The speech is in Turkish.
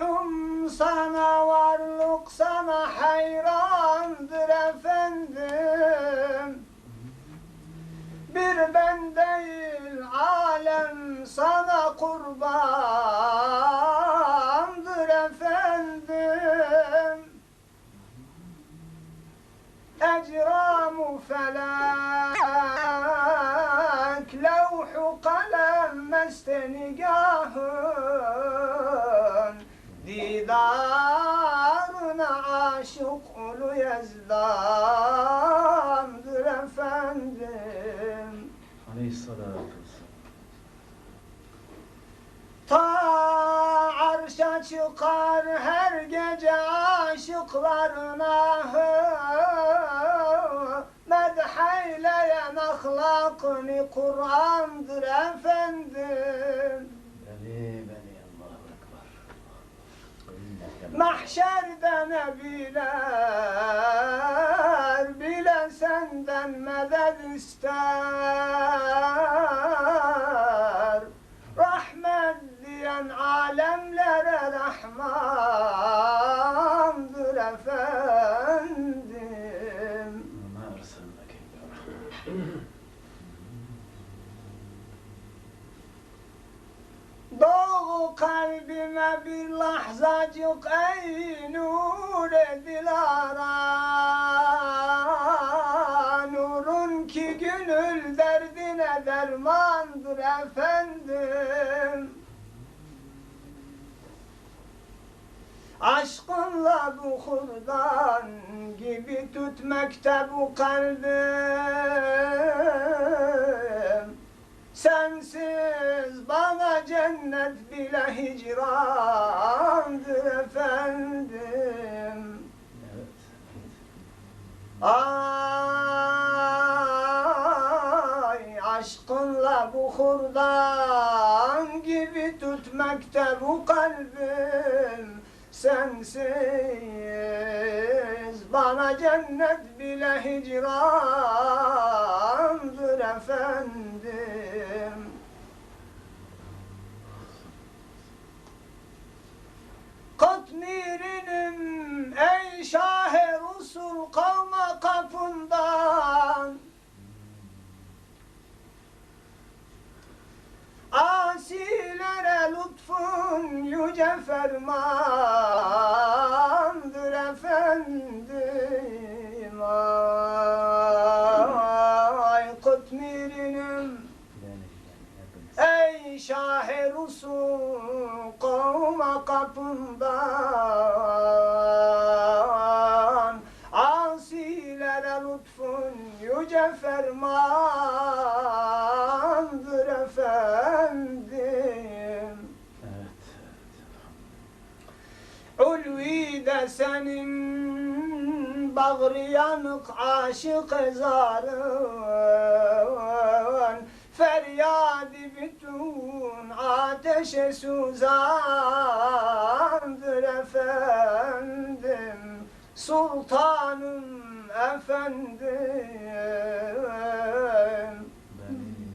Ruhum sana varlık sana hayrandır efendim. Bir ben değil alem sana kurbandır efendim. Ecramu felak Levhu kalem meste nigahın Didarına aşık ulu yazdandır efendim. Aleyhissalatu vesselam. Ta arşa çıkar her gece aşıklarına Medheyleyen ahlakını Kur'an'dır efendim Mahşerde nebiler bile senden medet ister. Rahmet diyen alemlere Rahmandır efendim. Ma erselneke kalbime bir lahzacık ey nur dilara Nurun ki gönül derdine dermandır efendim. Aşkınla bu hurdan gibi tütmekte bu kalbim. Sensiz bana cennet bile hicrandır efendim. Evet. Ay aşkınla bu hurdan gibi tütmekte bu kalbim Sensiz. Bana cennet bile hicrandır efendim Katmirinim ey şahe Rusul kavma kapından Asilere lütfun yüce fermandır Rusul kavma kapından Asilere lütfun yüce fermandır efendim Evet. evet. Ulvi de senin bağrı yanık aşık ezarın Feryadi bütün ateşe suzandır efendim. Sultanım efendim